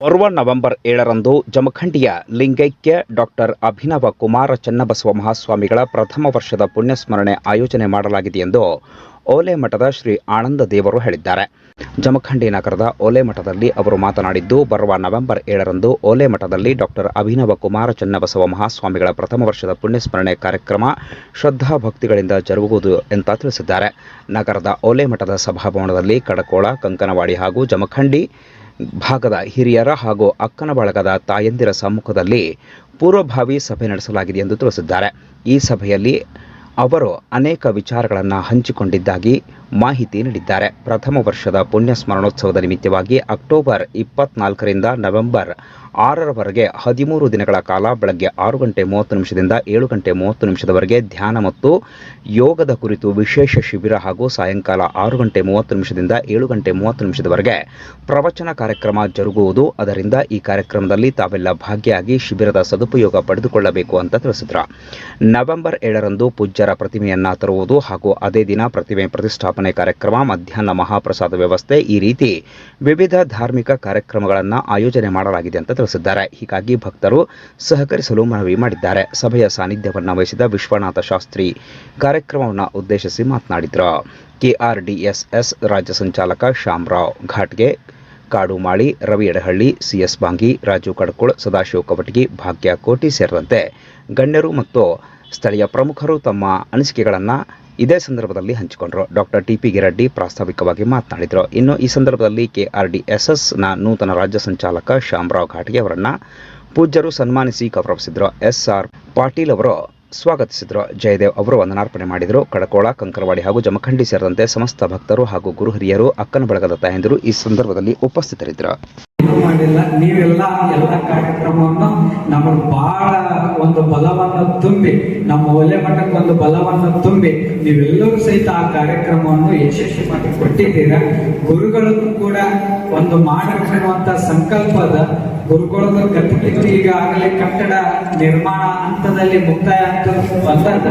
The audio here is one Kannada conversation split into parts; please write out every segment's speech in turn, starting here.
ಬರುವ ನವೆಂಬರ್ ಏಳರಂದು ಜಮಖಂಡಿಯ ಲಿಂಗೈಕ್ಯ ಡಾಕ್ಟರ್ ಅಭಿನವ ಕುಮಾರ ಚನ್ನಬಸವ ಮಹಾಸ್ವಾಮಿಗಳ ಪ್ರಥಮ ವರ್ಷದ ಪುಣ್ಯಸ್ಮರಣೆ ಆಯೋಜನೆ ಮಾಡಲಾಗಿದೆ ಎಂದು ಓಲೆ ಮಠದ ಶ್ರೀ ಆನಂದ ದೇವರು ಹೇಳಿದ್ದಾರೆ. ಜಮಖಂಡಿ ನಗರದ ಓಲೆ ಮಠದಲ್ಲಿ ಅವರು ಮಾತನಾಡಿದ್ದು, ಬರುವ ನವೆಂಬರ್ ಏಳರಂದು ಓಲೆ ಮಠದಲ್ಲಿ ಡಾಕ್ಟರ್ ಅಭಿನವ ಕುಮಾರ ಚನ್ನಬಸವ ಮಹಾಸ್ವಾಮಿಗಳ ಪ್ರಥಮ ವರ್ಷದ ಪುಣ್ಯಸ್ಮರಣೆ ಕಾರ್ಯಕ್ರಮ ಶ್ರದ್ಧಾ ಭಕ್ತಿಗಳಿಂದ ಜರುಗುವುದು ಅಂತ ತಿಳಿಸಿದ್ದಾರೆ. ನಗರದ ಓಲೆ ಮಠದ ಸಭಾಭವನದಲ್ಲಿ ಕಡಕೋಳ, ಕಂಕನವಾಡಿ ಹಾಗೂ ಜಮಖಂಡಿ ಭಾಗದ ಹಿರಿಯರ ಹಾಗೂ ಅಕ್ಕನ ಬಳಗದ ತಾಯಂದಿರ ಸಮ್ಮುಖದಲ್ಲಿ ಪೂರ್ವಭಾವಿ ಸಭೆ ನಡೆಸಲಾಗಿದೆ ಎಂದು ತಿಳಿಸಿದ್ದಾರೆ. ಈ ಸಭೆಯಲ್ಲಿ ಅವರು ಅನೇಕ ವಿಚಾರಗಳನ್ನು ಹಂಚಿಕೊಂಡಿದ್ದಾಗಿ ಮಾಹಿತಿ ನೀಡಿದ್ದಾರೆ. ಪ್ರಥಮ ವರ್ಷದ ಪುಣ್ಯ ಸ್ಮರಣೋತ್ಸವದ ನಿಮಿತ್ತವಾಗಿ ಅಕ್ಟೋಬರ್ ಇಪ್ಪತ್ನಾಲ್ಕರಿಂದ ನವೆಂಬರ್ ಆರರವರೆಗೆ ಹದಿಮೂರು ದಿನಗಳ ಕಾಲ ಬೆಳಗ್ಗೆ ಆರು ಗಂಟೆ ಮೂವತ್ತು ನಿಮಿಷದಿಂದ ಏಳು ಗಂಟೆ ಮೂವತ್ತು ನಿಮಿಷದವರೆಗೆ ಧ್ಯಾನ ಮತ್ತು ಯೋಗದ ಕುರಿತು ವಿಶೇಷ ಶಿಬಿರ ಹಾಗೂ ಸಾಯಂಕಾಲ ಆರು ಗಂಟೆ ಮೂವತ್ತು ನಿಮಿಷದಿಂದ ಏಳು ಗಂಟೆ ಮೂವತ್ತು ನಿಮಿಷದವರೆಗೆ ಪ್ರವಚನ ಕಾರ್ಯಕ್ರಮ ಜರುಗುವುದು. ಅದರಿಂದ ಈ ಕಾರ್ಯಕ್ರಮದಲ್ಲಿ ತಾವೆಲ್ಲ ಭಾಗಿಯಾಗಿ ಶಿಬಿರದ ಸದುಪಯೋಗ ಪಡೆದುಕೊಳ್ಳಬೇಕು ಅಂತ ತಿಳಿಸಿದರು. ನವೆಂಬರ್ ಏಳರಂದು ಪೂಜ್ಯರ ಪ್ರತಿಮೆಯನ್ನ ತರುವುದು ಹಾಗೂ ಅದೇ ದಿನ ಪ್ರತಿಮೆ ಪ್ರತಿಷ್ಠಾಪನೆ ಕಾರ್ಯಕ್ರಮ, ಮಧ್ಯಾಹ್ನ ಮಹಾಪ್ರಸಾದ ವ್ಯವಸ್ಥೆ ಈ ರೀತಿ ವಿವಿಧ ಧಾರ್ಮಿಕ ಕಾರ್ಯಕ್ರಮಗಳನ್ನು ಆಯೋಜನೆ ಮಾಡಲಾಗಿದೆ ಅಂತ ತಿಳಿಸಿದ್ದಾರೆ ಹೀಗಾಗಿ ಭಕ್ತರು ಸಹಕರಿಸಲು ಮನವಿ ಮಾಡಿದ್ದಾರೆ. ಸಭೆಯ ಸಾನ್ನಿಧ್ಯವನ್ನು ವಹಿಸಿದ ವಿಶ್ವನಾಥ ಶಾಸ್ತ್ರಿ ಕಾರ್ಯಕ್ರಮವನ್ನು ಉದ್ದೇಶಿಸಿ ಮಾತನಾಡಿದರು. ಕೆಆರ್ಡಿಎಸ್ಎಸ್ ರಾಜ್ಯ ಸಂಚಾಲಕ ಶ್ಯಾಮರಾವ್ ಘಾಟ್ಗೆ ಕಾಡುಮಾಳಿ ರವಿ ಎಡಹಳ್ಳಿ ಸಿಎಸ್ ಬಾಂಗಿ, ರಾಜು ಕಡ್ಕುಳ್, ಸದಾಶಿವ ಕವಟಗಿ, ಭಾಗ್ಯ ಕೋಟಿ ಸೇರಿದಂತೆ ಗಣ್ಯರು ಮತ್ತು ಸ್ಥಳೀಯ ಪ್ರಮುಖರು ತಮ್ಮ ಅನಿಸಿಕೆಗಳನ್ನು ಇದೇ ಸಂದರ್ಭದಲ್ಲಿ ಹಂಚಿಕೊಂಡರು. ಡಾಕ್ಟರ್ ಟಿ ಪಿ ಗಿರಡ್ಡಿ ಪ್ರಾಸ್ತಾವಿಕವಾಗಿ ಮಾತನಾಡಿದರು. ಇನ್ನು ಈ ಸಂದರ್ಭದಲ್ಲಿ ಕೆಆರ್ಡಿಎಸ್ಎಸ್ನ ನೂತನ ರಾಜ್ಯ ಸಂಚಾಲಕ ಶ್ಯಾಮರಾವ್ ಘಾಟ್ಗೆ ಅವರನ್ನ ಪೂಜ್ಯರು ಸನ್ಮಾನಿಸಿ ಗೌರವಿಸಿದರು. ಎಸ್ಆರ್ ಪಾಟೀಲ್ ಅವರು ಸ್ವಾಗತಿಸಿದರು. ಜಯದೇವ್ ಅವರು ವಂದನಾರ್ಪಣೆ ಮಾಡಿದರು. ಕಡಕೋಳ, ಕಂಕರವಾಡಿ ಹಾಗೂ ಜಮಖಂಡಿ ಸೇರಿದಂತೆ ಸಮಸ್ತ ಭಕ್ತರು ಹಾಗೂ ಗುರುಹಿರಿಯರು ಅಕ್ಕನ ಬಳಗದ ತಾಯಂದಿರು ಈ ಸಂದರ್ಭದಲ್ಲಿ ಉಪಸ್ಥಿತರಿದ್ದರು. ಮಾಡಿಲ್ಲ. ನೀವೆಲ್ಲ ಎಲ್ಲ ಕಾರ್ಯಕ್ರಮವನ್ನು ನಮಗೆ ಬಹಳ ಒಂದು ಬಲವನ್ನು ತುಂಬಿ, ನಮ್ಮ ಒಲೆ ಮಠಕ್ಕೆ ಒಂದು ಬಲವನ್ನು ತುಂಬಿ, ನೀವೆಲ್ಲರೂ ಸಹಿತ ಆ ಕಾರ್ಯಕ್ರಮವನ್ನು ಯಶಸ್ವಿ ಮಾಡಿ ಕೊಟ್ಟಿದ್ದೀರಾ? ಗುರುಗಳನ್ನು ಕೂಡ ಒಂದು ಮಾಡಿರುವಂತ ಸಂಕಲ್ಪದ ಗುರುಗಳದ ಈಗ ಈಗಾಗಲೇ ಕಟ್ಟಡ ನಿರ್ಮಾಣ ಹಂತದಲ್ಲಿ ಮುಕ್ತಾಯ ಬಂದದ.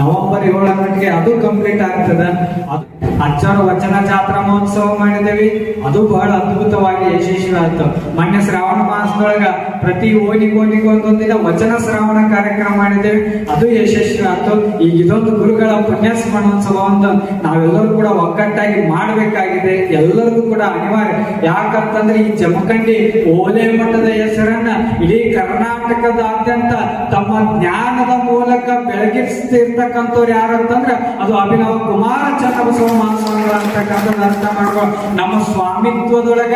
ನವೆಂಬರ್ ಏಳಕ್ಕೆ ಅದು ಕಂಪ್ಲೀಟ್ ಆಗ್ತದೆ. ಅದು ಅಜ್ಜರ ವಚನ ಜಾತ್ರಾ ಮಹೋತ್ಸವ ಮಾಡಿದೇವಿ ಅದು ಬಹಳ ಅದ್ಭುತವಾಗಿ ಯಶಸ್ವಿ ಆಯ್ತು ಮೊನ್ನೆ ಶ್ರಾವಣ ಮಾಸದೊಳಗ ಪ್ರತಿ ಓಣಿ ಓಣಿಗೂ ಒಂದೊಂದು ದಿನ ವಚನ ಶ್ರಾವಣ ಕಾರ್ಯಕ್ರಮ ಮಾಡಿದ್ದೇವೆ. ಅದು ಯಶಸ್ವಿ ಆಯ್ತು ಈಗ ಇದೊಂದು ಗುರುಗಳ ಪುಣ್ಯಸ್ಮರಣೋತ್ಸವ ಅಂತ ನಾವೆಲ್ಲರೂ ಕೂಡ ಒಗ್ಗಟ್ಟಾಗಿ ಮಾಡಬೇಕಾಗಿದೆ. ಎಲ್ಲರಿಗೂ ಕೂಡ ಅನಿವಾರ್ಯ. ಯಾಕಂತಂದ್ರೆ ಈ ಜಮಖಂಡಿ ಓಲೆ ಮಠದ ಹೆಸರನ್ನ ಇಡೀ ಕರ್ನಾಟಕದಾದ್ಯಂತ ತಮ್ಮ ಜ್ಞಾನದ ಮೂಲಕ ಬೆಳಗಿಸ್ತಿರ್ತಕ್ಕಂಥವ್ರು ಯಾರಂತಂದ್ರೆ ಅದು ಅಭಿನವ ಕುಮಾರ ಚನ್ನಬಸವ ಮಹಾಸ್ವಾಮಿಗಳು ಅಂತಕ್ಕಂಥದ್ದು ಅರ್ಥ ಮಾಡ್ಕೊ ನಮ್ಮ ಸ್ವಾಮಿತ್ವದೊಳಗ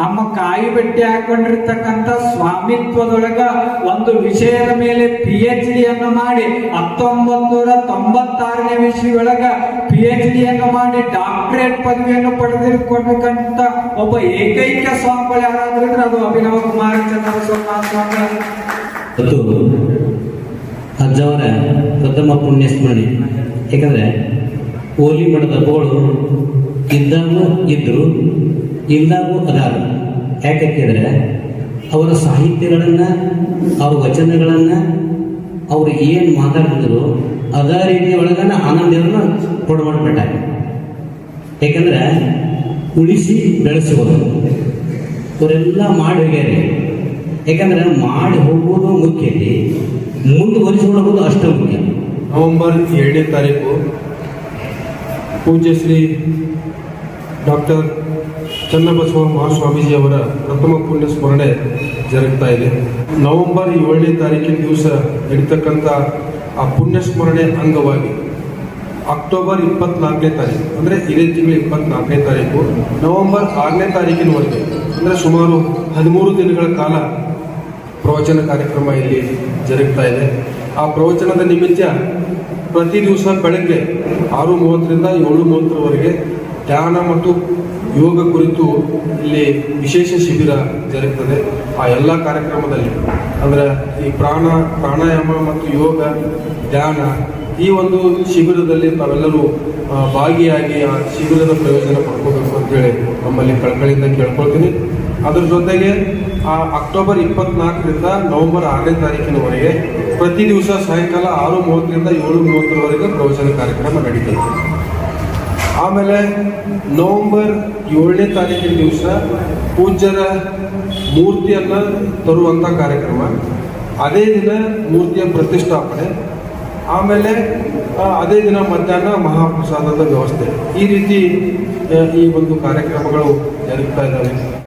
ನಮ್ಮ ಕಾಯಿ ಬೆಟ್ಟಿ ಹಾಕೊಂಡಿರ್ತಕ್ಕಂಥ ಸ್ವಾಮಿತ್ವದೊಳಗ ಒಂದು ವಿಷಯದ ಮೇಲೆ ಪಿ ಎಚ್ ಡಿಯನ್ನು ಮಾಡಿ ಹತ್ತೊಂಬತ್ತು ನೂರ ತೊಂಬತ್ತಾರನೇ ವಿಷಯದೊಳಗ ಪಿ ಎಚ್ ಡಿಯನ್ನು ಮಾಡಿ ಡಾಕ್ಟರೇಟ್ ಪದವಿಯನ್ನು ಪಡೆದಿರ್ತಕ್ಕಂಥ ಒಬ್ಬ ಏಕೈಕ ಸ್ವಾಮಿಗಳು ಯಾರಾದ್ರೂ ಅದು ಅಭಿನವ ಕುಮಾರ ಚಂದ್ರ ಸ್ವಾಮಿ ಅಜ್ಜವರ, ಪ್ರಥಮ ಪುಣ್ಯ ಸ್ಮರಣೆ ಯಾಕಂದ್ರೆ ಓಲಿ ಮಠದ ಬೋಳು ಇದ್ದಾಗ ಇದ್ರು ಇಲ್ದಾಗೂ ಅದಾರ. ಯಾಕೆ ಕೇಳಿದ್ರೆ, ಅವರ ಸಾಹಿತ್ಯಗಳನ್ನು, ಅವ್ರ ವಚನಗಳನ್ನು ಅವರು ಏನು ಮಾತಾಡ್ತಿದ್ರು ಅದೇ ರೀತಿ ಒಳಗನ ಆನಂದವನ್ನು ಮಾಡಿಬಿಟ್ಟ ಯಾಕಂದ್ರೆ, ಉಳಿಸಿ ಬೆಳೆಸುವುದು ಅವರೆಲ್ಲ ಮಾಡಿ ಹೋಗ್ಯಾರೆ. ಯಾಕಂದ್ರೆ, ಮಾಡಿ ಹೋಗುವುದು ಮುಖ್ಯ ರೀ ಮುಂದೆ ಹೋಗೋದು ಅಷ್ಟು ಮುಖ್ಯ. ನವೆಂಬರ್ ಎರಡನೇ ತಾರೀಕು, ಪೂಜ್ಯ ಶ್ರೀ ಡಾಕ್ಟರ್ ಚನ್ನಬಸವ ಮಹಾಸ್ವಾಮೀಜಿ ಅವರ ಪ್ರಥಮ ಪುಣ್ಯ ಸ್ಮರಣೆ ಜರುಗ್ತಾ ಇದೆ. ನವೆಂಬರ್ ಏಳನೇ ತಾರೀಕಿನ ದಿವಸ ನಡೀತಕ್ಕಂಥ ಆ ಪುಣ್ಯ ಸ್ಮರಣೆ ಅಂಗವಾಗಿ ಅಕ್ಟೋಬರ್ ಇಪ್ಪತ್ನಾಲ್ಕನೇ ತಾರೀಕು, ಅಂದರೆ ಇದೇ ತಿಂಗಳ ಇಪ್ಪತ್ನಾಲ್ಕನೇ ತಾರೀಕು, ನವೆಂಬರ್ ಆರನೇ ತಾರೀಕಿನವರೆಗೆ, ಅಂದರೆ ಸುಮಾರು ಹದಿಮೂರು ದಿನಗಳ ಕಾಲ ಪ್ರವಚನ ಕಾರ್ಯಕ್ರಮ ಇಲ್ಲಿ ಜರುಗ್ತಾ ಇದೆ. ಆ ಪ್ರವಚನದ ನಿಮಿತ್ತ ಪ್ರತಿ ದಿವಸ ಬೆಳಗ್ಗೆ ಆರು ಮೂವತ್ತರಿಂದ ಏಳು ಮೂವತ್ತರವರೆಗೆ ಧ್ಯಾನ ಮತ್ತು ಯೋಗ ಕುರಿತು ಇಲ್ಲಿ ವಿಶೇಷ ಶಿಬಿರ ಜರುಗ್ತದೆ. ಆ ಎಲ್ಲ ಕಾರ್ಯಕ್ರಮದಲ್ಲಿ. ಅಂದರೆ ಈ ಪ್ರಾಣ, ಪ್ರಾಣಾಯಾಮ ಮತ್ತು ಯೋಗ, ಧ್ಯಾನ ಈ ಒಂದು ಶಿಬಿರದಲ್ಲಿ ತಾವೆಲ್ಲರೂ ಭಾಗಿಯಾಗಿ ಆ ಶಿಬಿರದ ಪ್ರಯೋಜನ ಪಡ್ಕೋಬೇಕು ಅಂತೇಳಿ ನಮ್ಮಲ್ಲಿ ಕಳಕಳಿಯಿಂದ ಕೇಳ್ಕೊಳ್ತೀನಿ. ಅದರ ಜೊತೆಗೆ, ಆ, ಅಕ್ಟೋಬರ್ ಇಪ್ಪತ್ನಾಲ್ಕರಿಂದ ನವೆಂಬರ್ ಆರನೇ ತಾರೀಕಿನವರೆಗೆ ಪ್ರತಿ ದಿವಸ ಸಾಯಂಕಾಲ ಆರು ಮೂವತ್ತರಿಂದ ಏಳು ಮೂವತ್ತರವರೆಗೆ ಪ್ರವಚನ ಕಾರ್ಯಕ್ರಮ ನಡೀತದೆ. ಆಮೇಲೆ ನವೆಂಬರ್ ಏಳನೇ ತಾರೀಕಿನ ದಿವಸ ಪೂಜ್ಯರ ಮೂರ್ತಿಯನ್ನು ತರುವಂಥ ಕಾರ್ಯಕ್ರಮ. ಅದೇ ದಿನ ಮೂರ್ತಿಯ ಪ್ರತಿಷ್ಠಾಪನೆ. ಆಮೇಲೆ ಅದೇ ದಿನ ಮಧ್ಯಾಹ್ನ ಮಹಾಪ್ರಸಾದದ ವ್ಯವಸ್ಥೆ. ಈ ರೀತಿ ಈ ಒಂದು ಕಾರ್ಯಕ್ರಮಗಳು ಜರುಗ್ತಾ ಇದ್ದಾವೆ.